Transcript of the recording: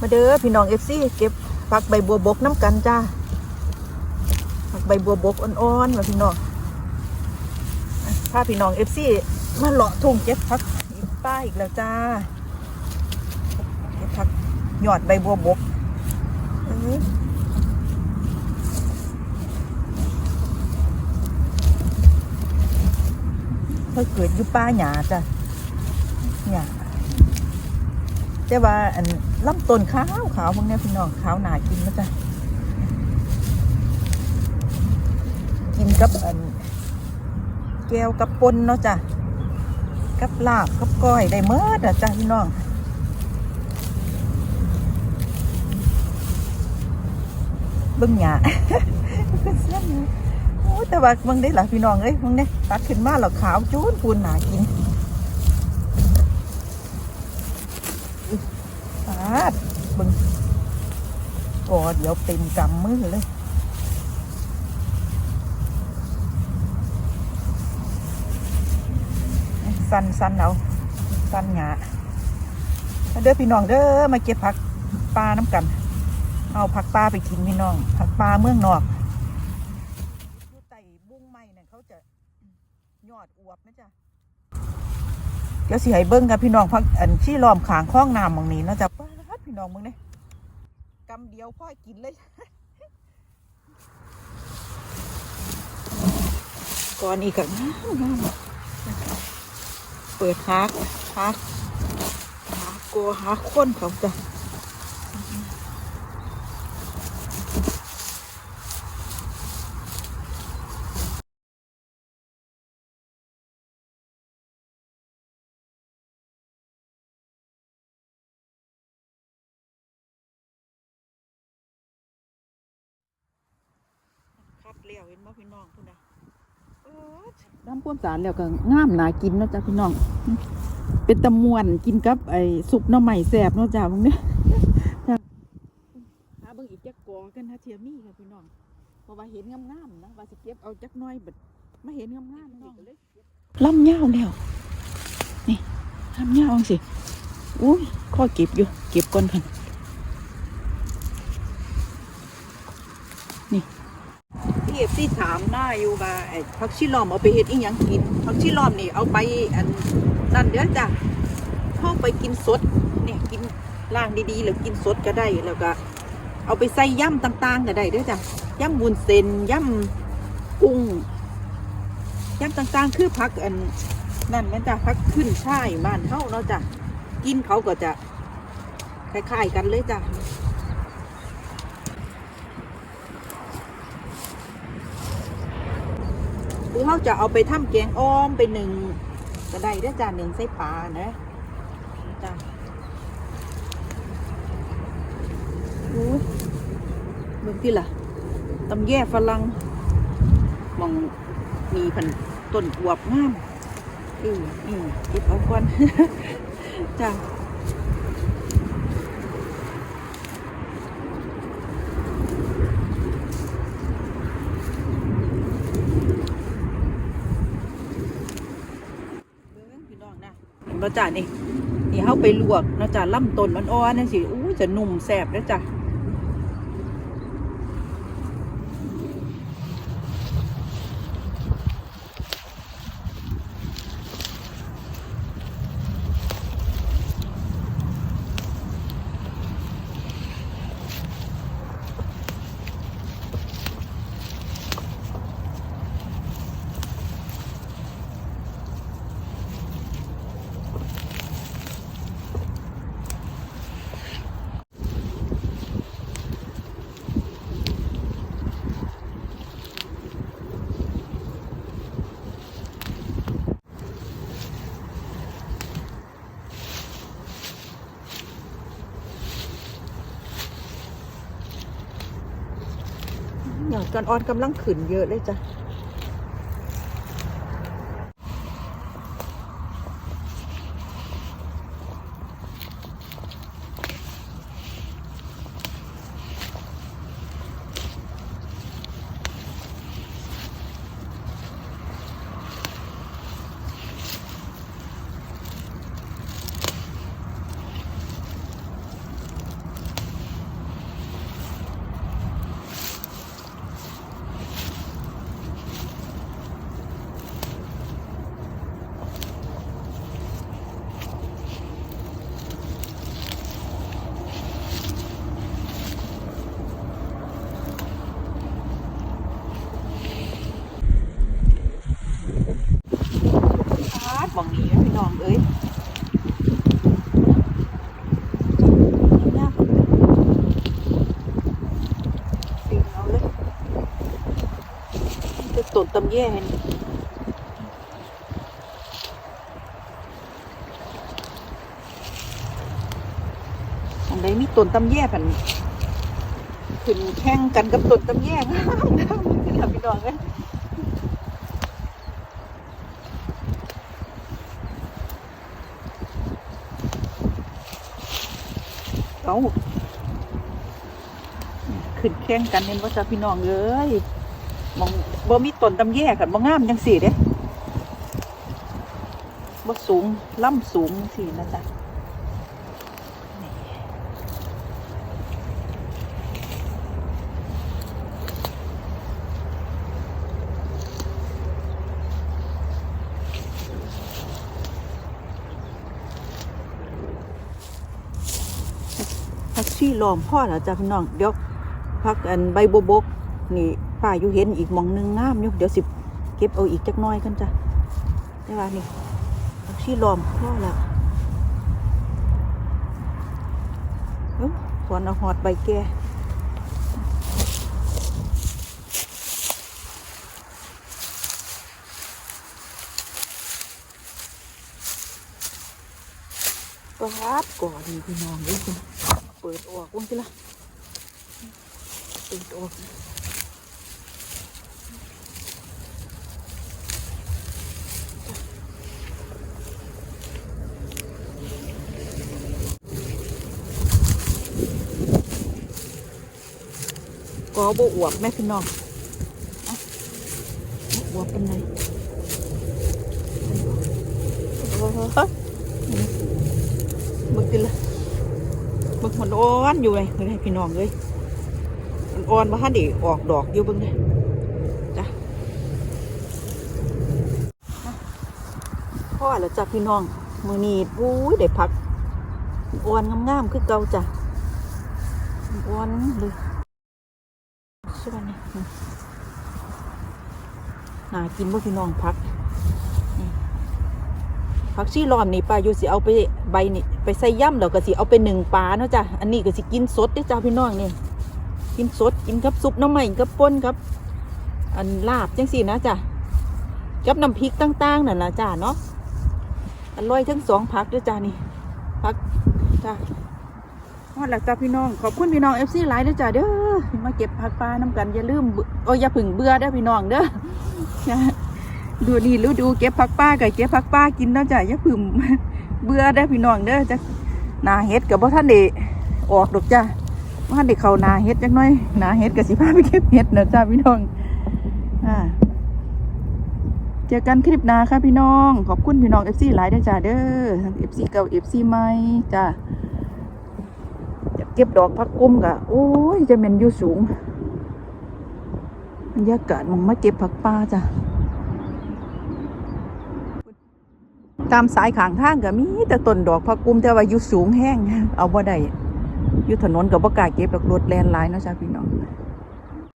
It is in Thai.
มาเด้อพี่น้องเอฟซีเก็บผักใบบัวบกน้ำกันจ้าผักใบบัวบกอ่อนๆมาพี่น้องอะพาพี่น้องเอฟซีมาเลาะทุ่งเก็บผักป้าอีกแล้วจ้าเก็บผักหยอดใบบัวบกเอ้ยเขาเกิดอยู่ป่าหยาจ้ะหยา แต่ว่าอันลำต้นขาวขาวพวกนี้พี่น้องขาวหนากินนะจ๊ะกินกับอันแก้วกับปนเนาะจ้ะกับลาบกับก้อยได้เมื่อจ้ะพี่น้องเบิ่งหยายโอ้แต่ว่าเบิ่งได้หล่ะพี่น้องเอ้ยเบิ่งเนี่ยตัดขึ้นมาแล้วขาวจูนปูนหนากิน ปาดบึงก่อเดี๋ยวเต็มกำมือเลยสั้นสั้นเอาสั้นหงามาเด้อพี่น้องเด้อมาเก็บผักปลาน้ำกัน เอาผักปลาไปกินพี่น้อง ผักปลาเมืองนอกอยู่ไต่บุ้งไม้เนี่ยเขาจะยอดอวบนะจ๊ะเดี๋ยวสิให้เบิ้งกับพี่น้องพักอันที่ล้อมขางคล้องน้ำมองนี้นาะจ๊ะ พี่น้องมึงเนี่ยกำเดียวพ่อกินเลย ก่อนอีกนะงามงามเปิดฮักฮักหาโกหาคนเขาจ้ะ คัดเลี้ยวเห็นบ่พี่น้องพุ่นนะเออน้ำพ่วมสารแล้วก็งามนากินเนาะจ้ะพี่น้อง เป็นตะมวนกินกับไอ้ซุปหน้ำใหม่แสบเนาะจ้ะพวกเนี้ยจ้ะหาเบิ่งอีกจักกอกันถ้าเทียมี่ค่ะพี่น้องเพราะว่าเห็นงามๆนะว่าสิเก็บเอาจักหน้อยเบิดมาเห็นงามๆน้องล่ำยาวแล้วนี่ล่ำยาวจังสิอุ้ยข้อเก็บอยู่เก็บก่อนค่ะนี่พี่ เอฟซีถามหน้าอยู่ว่าไอ้ผักชีล้อมเอาไปเฮ็ดอีหยังกินผักชีล้อมนี่เอาไปอันนั่นเด้อจ้ะเข้าไปกินสดเนี่ยกินล่างดีๆหรือกินสดก็ได้แล้วก็เอาไปใส่ย่ำต่างๆก็ได้เด้อจ้ะย่ำบุญเซนย่ำกุ้งย่ำต่างๆ คือพักอันนั่นแม่นจ้ะพักขึ้นช่ายบ้านเฮาเนาะจ้ะกินเขาก็จะคล้ายๆกันเลยจ้ะ รือเขาจะเอาไปทำแกงอ้อมไปหนึ่งก็ได้ด้จ้าหนึ่งใส่ปลานะจ้าโอ้ยเบิ่งที่ล่ะตำแย่ฝรั่งมองมีพันต้นอวบงามอืออือเก็บเอาก่อนจ้าเบิ่งพี่น้องนะ เห็นบ่จ้ะนี่นี่เขาไปลวกนาะจ้ะล่ำต้นมันอ่อนๆนั่นสิอู้จะนุ่มแสบนะจ้ะ หยางกันอ่อนกำลังขืนเยอะเลยจ้ะ เอ้ยตุ่นตำแย่เห็นอันใดมีตุ่นตำแย่ผันขึ้นแข่งกันกับตุ่นตำแย่งามงามขึ้นหลับไปนอนเลย เอาขึ้นแข่งกันเห็นว่าจะพี่น้องเอ้ยมองบ่มีต้นตำแย่กันบ่งามจังสี่เด้บ่สูงล่ำสูงจังสี่นะจ๊ะ พักชีล้อมพ่อแล้วจ้ะพี่น้องเดี๋ยวพักอันใบบบกนี่ป้าอยู่เห็นอีกมองหนึงงามอยู่เดี๋ยวสิเก็บเอาอีกจักน้อยกันจ้ะได้ว่านี่พักชีล้อมพ่อแล้วเอ้าสวนเอาหอดใบแก่ปาดก่อนนี่พี่น้องเอ้ยเปิดออกวันที่ละเปิดออกก็บอวบแม่พี่น้องเอ้าบ่อวบเป็นไงโอ้โหมึงกินละ มึงมันอ่อนอยู่เลยเลยพี่น้องเลยมันอ่อนมาฮันดิออกดอกอยู่เบึงเลยจ้ะพ่อแล้วจ้ะพี่น้องมือนี้ปุ้ยได้พักอ่อนงามๆคือเก่าจ้ะอ่อนเลยใช่ป่ะเนี่ยอืมน่ากินบ่พี่น้องพัก ผักชีล้อมนี่ป้าอยู่สิเอาไปใบนี่ไปใส่ย่ำแล้วก็สิเอาไปหนึ่งปลาเนาะจ้ะอันนี้ก็สิกินสดเด้จ้าพี่น้องนี่กินสดกินกับซุปน้ำใหม่กับป่นครับ อันลาบจังสี่นะจ้ะกับน้ำพริกต่างๆนั่นละจ้าเนาะอร่อยทั้งสองผักด้อจ้านี่ผักจ้าฮอดแล้วจ้าพี่น้องขอบคุณพี่น้องเอฟซีไลน์ด้วยจ้าเด้อมาเก็บผักปลาน้ำกันอย่าลืมเบื่อโอ้ยอย่าผึ่งเบื่อเด้อพี่น้องเด้อ ดูนี่รู้ดูเก็บผักปลากับเก็บผักปลากินเนาะจ้ะอย่าผึ่งเบื่อเด้พี่น้องเด้อจ้ะนาเฮ็ดกับพ่ท่านเดออกดอกจ้าพ่ท่านเดกเขานาเฮ็ดจักน่อยนาเฮ็ดกับสิพาไปเก็บเฮ็ดเนาะจ้าพี่น้องอ่าเจอกันคลิปหน้าค่ะพี่น้อง ขอบคุณพี่น้องเอฟซีไลน์ด้วยจ้าเด้อทั้งเอฟซีเก่าเอฟซีใหม่จ้าจะเก็บดอกพักกุ้มกะโอ้ยจะเป็นอยู่สูงบรรยากาศมองมาเก็บผักปลาจ้ะ ตามสายขางทางก็มีแต่ต้นดอกพักกุมแต่ว่าอยู่สูงแห้งเอาบ่ได้อยู่ถนนกับบ่กล้าเก็บดอกรถแลนหลายเนาะจ้าพี่น้อง